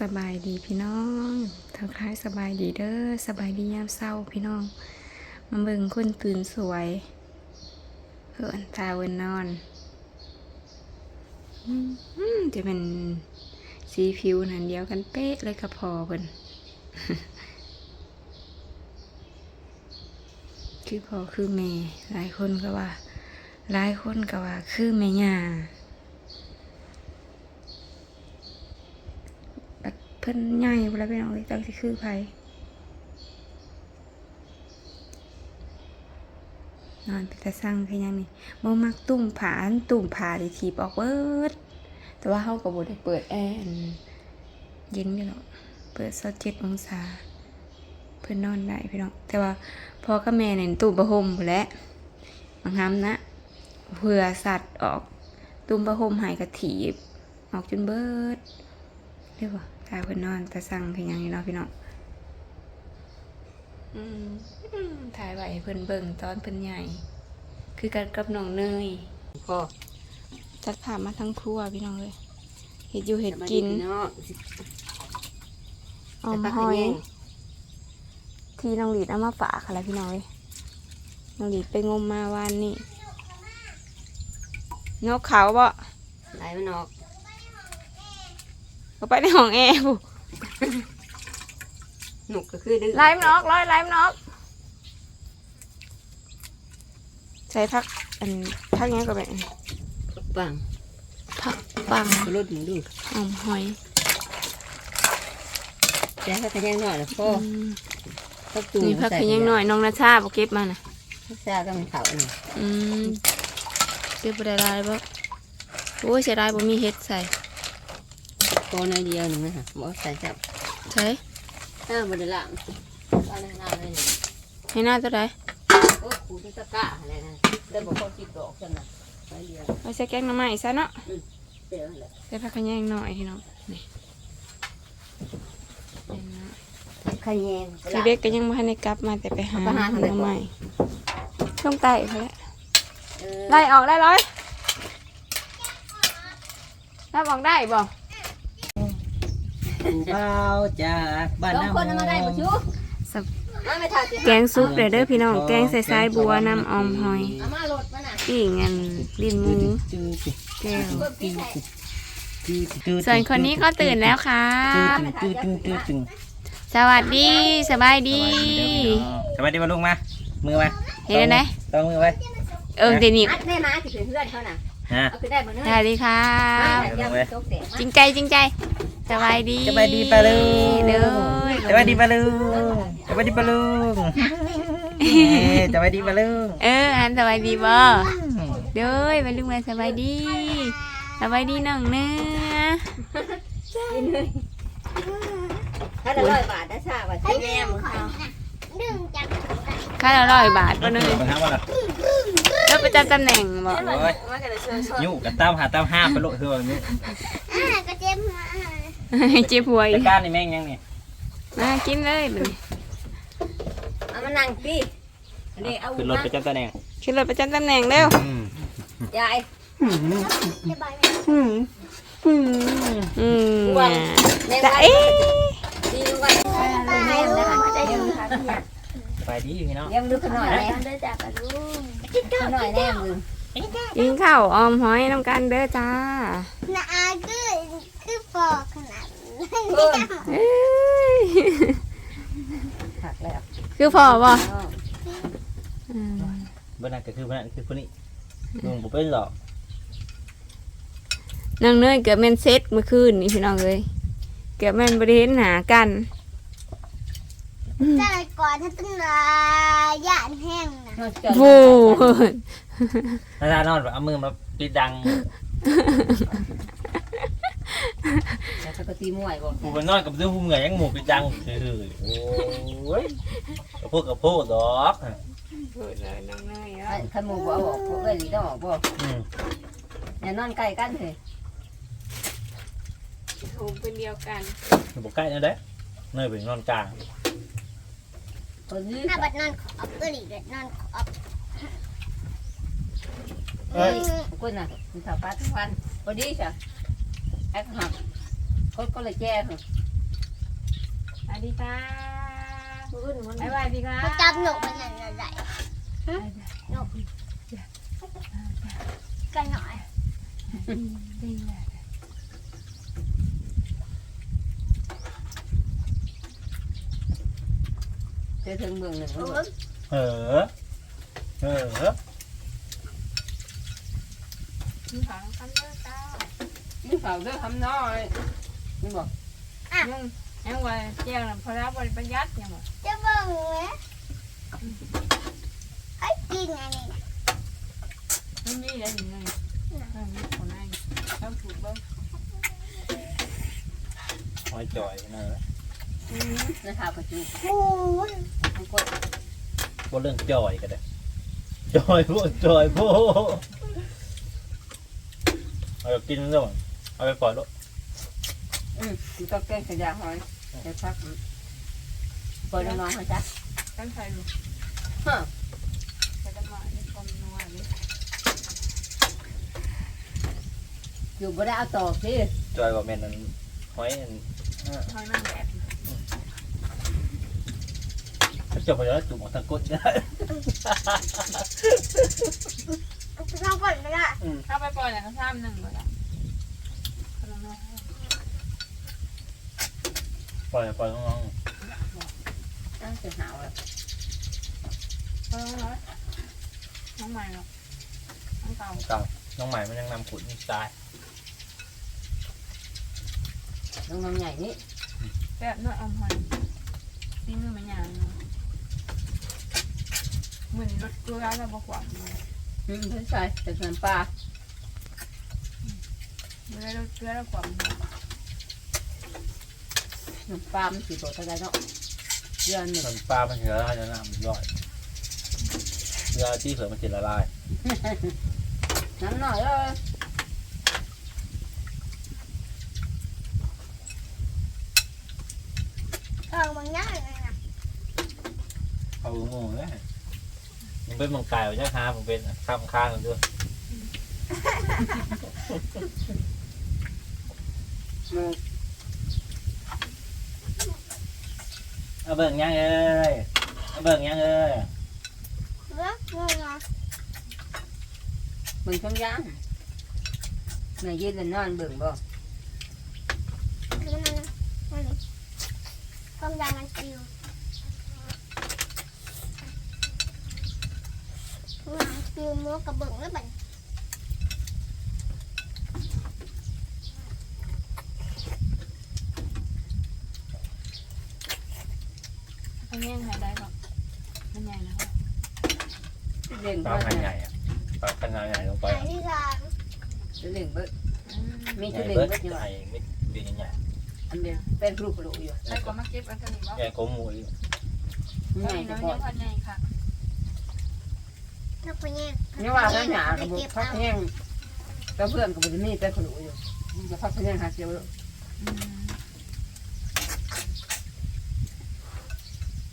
สบายดีพี่น้องทักทายสบายดีเด้อสบายดียามเศร้าพี่น้อง มาเบิ่งคนตื่นสวยเหินตาเวินนอนอืมจะเป็นสีผิวนันเดียวกันเป๊ะเลยกับพอเพิ่นคือพอคือแม่หลายคนก็ว่า หลายคนก็ว่า คือแม่ย่า บัดเพิ่นใหญ่บ่แล้วพี่น้องเลยจักสิคือไผนอนไปแต่สั่งคือยังนี่บ่มักตุ่มผานตุ่มผาด้ถีบออกเบิด แต่ว่าเฮาก็บ่ได้เปิดแอร์เย็นอยู่หรอกเปิด27องศา เพิ่นนอนได้พี่น้องแต่ว่าพ่อกับแม่เนี่ยตุ่มประหมพู้นและบางคำนะเผื่อสัตว์ออกตุ่มประหมหายกระถีบ ออกจนเบิดเรียกว่า ตาเพิ่นนอนตาสั่งคือหยังนี่เนาะพี่น้องอืมอืมถ่ายไว้ให้เพิ่นเบิ่งตอนเพิ่นใหญ่ คือกันกับน้องเนยพ่อจัดภาพมาทั้งครัวพี่น้องเลยเห็ดอยู่เห็ดกินเนาะออมหอยที่น้องหลีดเอามาฝากอะไรพี่น้องเลยน้องหลีดไปงมมาวานนี่นกเขาบ่ไหลมันออก ก็ไปในห้องแอร์ผู้หนุกก็คือดื้อไล่มันออกร้อยไล่มันออกใช้พักอันพักนี้ก็แบบปังพักปังรถหมูดูออมหอยแจ๊ก็ขยันหน่อยนะพ่ออืมก็ตูนี่พักขยังหน่อยน้องนาชาบอกเก็บมานะแซ่ก็มันเผาเนี่ยอืมเก็บไปได้ไรบ่โอ้ยเสียดายบ่มีเห็ดใส่ โตน้อยเดียวหนึ่งนะฮะบอกใส่จับใช่เออบไดล่างเอาในน้ำเลยเนี่ยให้หน้าตัวใดโอ้กูที่ตะกร้าอะไรนะได้บอกเขาจิตดอกจังนะไปเดียวเอาใส่แกงหน้ำใหม่ซะเนาะเดี๋ยวแหละใส่ผักขะแยงหน่อยพี่น้องนี่นี่นะขยันคือเด็กก็ยังไม่ทันได้กลับมาแต่ไปหาไปหาทางไหนก่อนน้ำใหม่ช่วงไต่เขาแหละเออไล่ออกได้ร้อยรับออกได้บ่ ผู้เบาจากบ้านสองน้ำคนเอามาได้บ่ชูสับมาไม่ทันสิแกงซุปเด้อเด้อพี่น้อง แกงใส่สายบัวน้ำออมหอยเอามาโหลดมาน่ะปิ้งอันลิ้นหมูจืดแก้วเพิ่มพี่ใส่จืดจืดส่วนคนนี้ก็ตื่นแล้วครัจืดบจืดจืดจืดจืดสวัสดีสบายดี สวัสดีมาลุงมา มือมาเห็นไหมต้องมือไว้เออเดยวนิบอัดแม่มาสิเป็นเพื่อนเขาน่ะ ฮะ เอาไปได้บ่เนื้สวัสดีครัมาบเดี๋ยวมันตกเสียงจริงใจจริงใจสบายดีสบายดีปะลุง เด้อสบายดีปะลุงสบายดีปะลุงสบายดีปะลุงเอออันสบายดีบ่เด้อไปลุงมาสบายดีสบายดีน้องเนื้อถ้าได้ร้อยบาทได้ชาบาทใช้แม่มึงเขาค่าละร้อยบาทบ่เนยมาทำอะ ไรแล้วประจำตำแหน่งบ่โอ้ยยุ่กับตามหาตามห้าไปลุคือแบบนี้ให้เจ็บหัวอีแต่กก้านนี่แม่งยังนี่มากินเลยบัดนี้เอามานั่งพี่นี่เอาขึ้นรถไปจำตำแหน่งขึ้นรถประจำตำแหน่งเร็วยายอืมวางในจะวันเอ๊ะดีวันให้ได้ค่ะได้ยังค่ะสบายดีพี่น้องยังดูขน่อยแน่ ขน่อยแน่มึงกินข้าวออมหอยน้ำกันเด้อจ้านาอาคือคือปอกขนาดนั้นเอ้ยผักแล้วคือพอบ่บ้านนั้นก็คือบ้านนั้นคือคนนี้ลุงผมเป็นหรอกนางเนยเกือบแม่นเซ็ตเมื่อคืนนี่พี่น้องเลยเกือบแม่นบริเห็นหากันแต่ก่อนถ้าต้องลายา นแห้งนะโว้นาดานอนแบบเอามือมาปิดดังแล้วก็ตีมวยบอกกูไปนอนกับเรื่องหูเหงื่อยังหมูปิดดังคือโอ้ยกระโพดกระโพดดอกพูดเลยน้องเนยขมูบอกบอกพวกเอ้ยต้องบอกบอกอืมอย่านอนใกล้กันเลยถูกเป็นเดียวกันบอกใกล้นั่นเด้เนยไปนอนกลาง คนนี้ ถ้าบัดนอนขอบก็หลีกนอนขอบเอ้ยคุณน่ะคุณสาวป้าทุกวันพอดีจ้ะแอคหักคนก็เลยแจ้งายดีค่ะรุ่นมันบ๊ายบายดีค่ะมันจับหนูมันนั่นอะไรหนูกันหน่อย ดีเลย จอถึงเมืองหนึ่งโอ้มันยเออ เออมีของคำเลิกจ้ามีข่าวเรื่องทำน้อยนี่บอกยังยังว่าเจ้าน่ะพอแล้วบริประหยัดยังบ่จะเบิ่งไหมไอ้กินอันนี้นะมันมีอะไรอยู่เลยเออมีคนไหนแล้วถูกบ้างหอยจ่อยเนอะนะข่าวกระจุกโอ้ยมันกดบ่เรื่องจ่อยกันเด้อจ่อยพวกจ่อยพวกเอาไปกินแล้วเอาไปปล่อยลูกอืมมันต้องแกงขยะหอยจะพักปล่อยน้องเขาจ้ะตั้งใจดูฮะจะจะมาในความนัวเลยอยู่บ่ได้เอาต่อสิจ่อยว่าแม่นนั้นหอยอันทางนั่งแบบ ถ้า จบไปแล้วจุ่มของทางกดได้ไปทำก่อนไม่ได้ถ้าไปปล่อยแต่ก็ซ้ำหนึ่งก็ได้ขนมน้อยปล่อยปล่อยน้องตั้งแต่หาวแล้วเออน้อยน้องใหม่หรอน้องเก่าๆเก่าน้องใหม่มันยังนำขุดนี่ตายน้องน้องใหญ่นี่แบบนวดอมหอยตีมือมันยางเนาะเห มือนรถเกลือแล้วบอกว่าอืมเพิ่นใส่แต่ส่วนปลาเวลารถเกลือแล้วกว่าน้ำปลามันสิบ่เท่าใดเนาะเดือนหนึ่งมันปลามันเหือละลายแล้วน้ำมันย่อยเวลาที่เผือมันจะละลายน้ำหน่อยเอ้ยเออมันง่ายเลยนะเอางงเลยมึง เป็นมังกายใช่ไหมมึงเป็นข้ามข้างกันด้วยมึงเอาเบิ่งยังเอ้ยเอาเบิ่งยังเอ้ยเลิกเลยนะมึงช่างย่างแม่ยืนแล้วนอนเบิ่งบ่คือนั่นนะนั่นนี่ความดันมันคิว มันคิวมัวกับเบิ่งแล้วบัดอันนี้ยังหายได้หรอกมันใหญ่นะเล่นปลาเบิ่ขนาดงใหญ่อะปลาขนาดใหญ่ลงไปไอ้ที่ร้านเล่นเบิ่งมีใหชุญ่ดเล่นเบิดเบิ่งอยู่ใหญ่ไม่ดีใหญ่อันเดียวเป็นรูปกระดูกอยู่ใส่กว่ามาเก็บอันนี้บ่ใหญ่กว่าหมูอีกใหญ่น้แต่อยพอเดียวพันใหญ่ค่ะ นักเรียนนี่ว่าเขาหนาไประบบเก็บพักเอาแห้งก็เพื่อนกับบุญมีเป็นกระดูกอยู่จะพักแห้งหาเจียว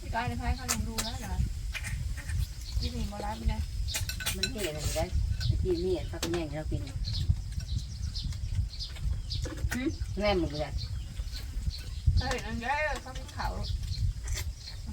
พี่กายในไพ่เขาลองดูแล้วเหรอยี่สิบโบราณไปเลยมันเห็นอะไรได้ที่มีพักแห้งเรากินแง่มึงเลยเฮ้ยนั่นเยอะเขาเป็นเขา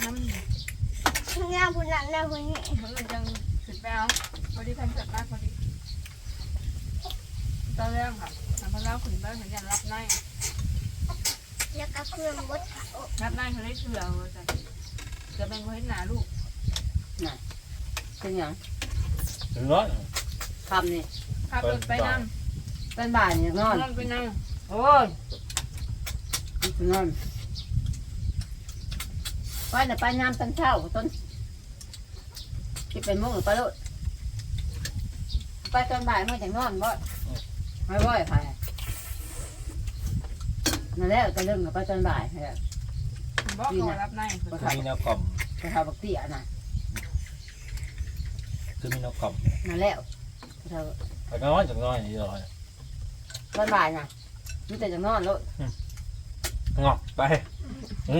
น้ำงานผู้นั้นแล้วคนนี้มือจัง สุดแปวพอดีพันเกิดมากพอดีตอนแรกค่ะทำพลังขุนไปเห็นอย่างรับในแล้วก็เครื่องบดเขารับในเขาได้เถื่อจะจะเป็นคนหนาลูกเป็นอย่างถึงร้อยคำนี่ขับรถไปนั่งเป็นบ่ายเนี่ยนอนนั่งไปนั่งโอ้ยนอนไปน่ะไปน้ำตั้งเช้าต้น ที่เป็นมุ้งหรือไปลุไปตอนบ่ายเมื่อจะนอนบ่ไม่บ่อยไปนั่นแหละจะเรื่องกับไปตอนบ่ายแหละบอกเขารับในคือมีแนวกล่อมไปทำบักเตี้ยน่ะคือมีแนวกล่อมนั่นแหละไปทแต่น้อยจากน้อยนี่ร้อยำตอนบ่ายน่ะมีแต่จะนอนแล้วงอกไป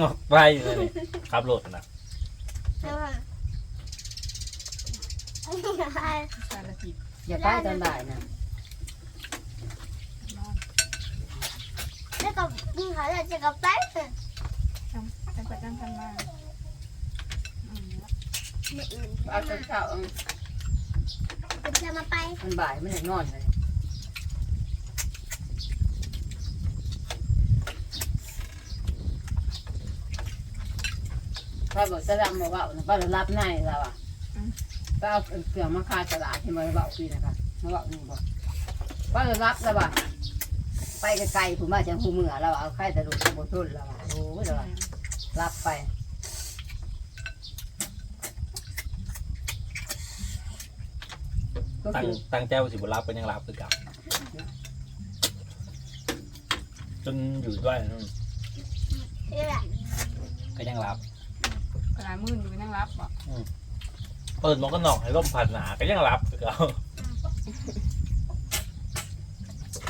งอกไปเลยนี่ขับรถนะแล้วมัน สารพีอย่าไปตอนบ่ายน่ะนอนแล้วก็ยิงเขาแล้วจะกับไปทำแต่นั่งกันมาอืมไม่อื่นเอาตอนเช้าเอาจะจะมาไปมันบ่ายมันจะนอนเลยพระบอกจะรำมาเบานะป้าเรารับในเราอะ ก็เอาเครื่องมาคาตลาดที่มาเบาพี่นะคะมาเบานี่บอกป้าเรารับแล้วว่ะไปไกลๆผมว่าจะหูเมือเราเอาไข่ตะลุกตะบทุนเราอะโอ้ยเราอะรับไปก็ตั้งคือตั้งใจว่าสิบุรับเป็นยังรับคือเก่าจนอยู่ด้วยนู่นนี่แหละก็ยังรับ ขนาดมืออยู่นั่งรับบ่ เปิดหมวกกันนอกให้ร่มผ่านหนาก็ยังรับคือเก่า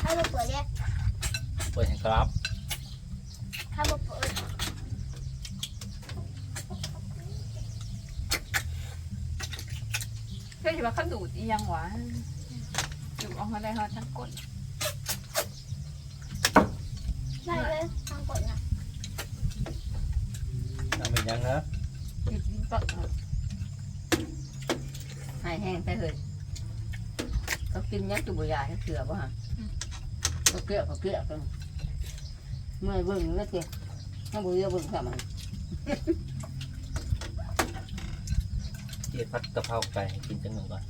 ถ้าเราเปิดเนี่ยเปิดให้ครับถ้าเราเปิดเพื่อที่ว่าเขาดูดอีหยังหวะดูดออกมาได้ฮอดทั้งก้นได้เลยทางกดนะ ทำเป็นยังนะ ดูดดินปะหาย แห้งไปเลยเขากินยักษ์ตุบุยาให้เสือป่ะฮะเขาเกลือเขาเกลือกันเมื่อยเบิ่งแล้วเจ๊ถ้าบุยเบิ่งค่ะมันเจี๊ยบพัดกะเพราไก่ให้กินจังหนึ่งก่อน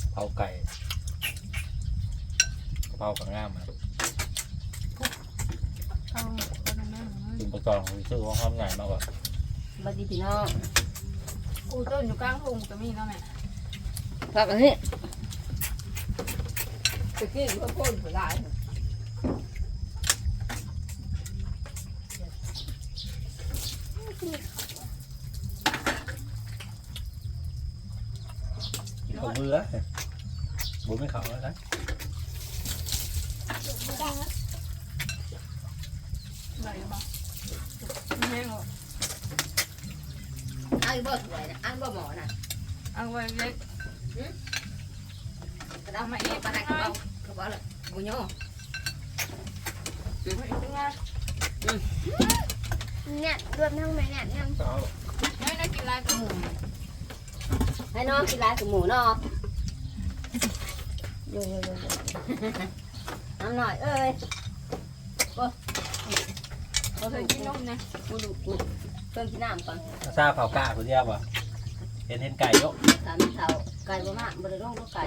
กะเพราไก่กะเพรากับง่ามอะเข้าคนนั้นกินประกอบรู้สึกว่าหอมใหญ่มากกว่า บัดดีพี่น้อง กูต้นอยู่กลางทุ่งก็มีเนาะแม่พักอันนี้ตะกี้ก็พ่นหัวลายกินกับมือแล้วบุญไม่เขาแล้วนะแดงเลยบ่ไม่แห้งหรอก อันบ่สวยนะอันบ่หมอนะเอาไว้เล็กกระดาษมาเองปะนายกระเป๋ากระเป๋าเลยบุญโยไว้อีกงานเนี่ยรวมทั้งแม่เนี่ยยังเอาไม่ได้กินลายกับหมูให้น้องกินลายกับหมูเนาะโยโยโยน้ำหน่อยเอ้ยเขาเคยกินนมนะ กูดูกู เพิ่มที่น้ำก่อนซาเผากาคุณเดียวป่ะเห็นเห็นไก่ยกสามเท่าไก่บ่มากบ่ได้ร้องก็ไก่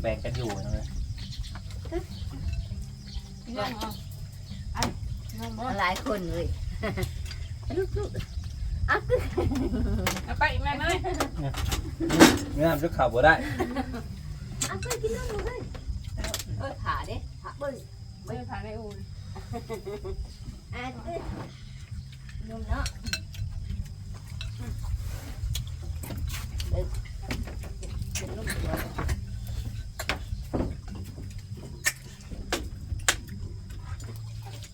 แบ่งกันอยู่นะเลยกินนมเอาไอ้นมบ่หลายคนเลยลูกๆอะคือเอาไปอีกแม่เลยเนื้อมันจะข่าวบ่ได้อะคือกินน้ำเลยเออขาเด้ขาเบิ้ลไม่ผ่านในอู่ อะคือนมเนาะเอ้ยเป็นลูกเดียว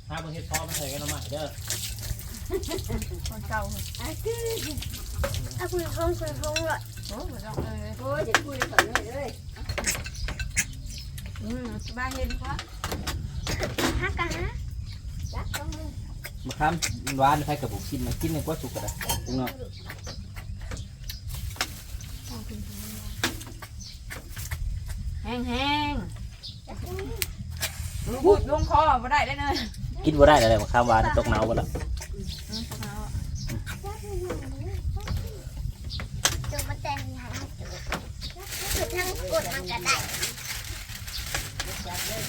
ถ้ามึงเฮ็ดพอมันใส่กันเอาใหม่เด้อคนเก่าอะคือเอาคุณพงคุณพงเลยโอ้ไม่ต้องเลยโอ้ยจะคุยกันเลยเลยอืมบ้านเย็นกว่า ฮักกันนะจักต้องเลยมาค้ำหวานใครกับบุกกินมากินในกว่าสุกก็ได้จริงเนาะแห้งแห้งรูดลงคอมาได้ได้เลยกินบ่ได้เลยมาค้ำหวานตกหนาวบ่ละจุดมาแต่งหาจุดทั้งกดมันก็ได้ จักเลย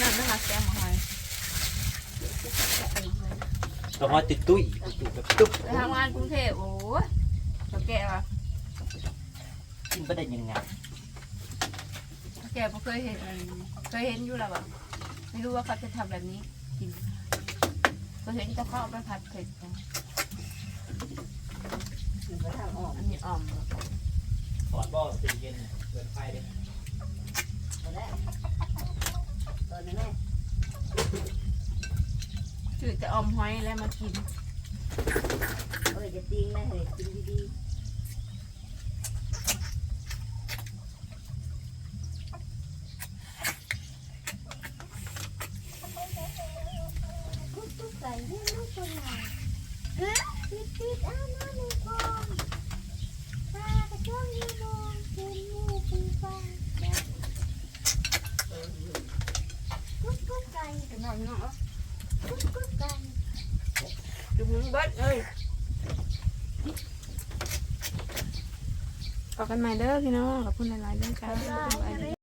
นั่นไม่หักแก้มหอย ตัวหอยติดตุ้ยติดแบบตุ๊บไปทำงานกรุงเทพโอ้ยเขาแก่ว่ะกินไปได้ยังไงแก่เพราะเคยเห็นอันเคยเห็นอยู่แล้วแบบไม่รู้ว่าเขาจะทำแบบนี้กินเคยเห็นจะเข้าเอาไปผัดเผ็ดกันอยู่ไปทางออกอันนี้อ่อมถอดบ่อตีเย็นเกินไฟเลยตัวแรกตอนนั้ นแม่จืดจะอ่อมหอยแล้วมากินเอ้ยยจะติ้งนะเฮ้ยกินดีกุ๊กกุ๊กไก่เรียกลูกคนไหนฮะปิดปิดอ้าวน้าหนึ่งพองปลากระช่วงนี้มองเป็นหมูปีฟองกุ๊กกุ๊กไก่ ๆจะนอนเนาะ กุ๊กกุ๊กไก่ จุ่มเบิดเอ้ย พบ กันใหม่เด้อพี่น้องขอบคุณหลายๆเรื่องจ้าไก่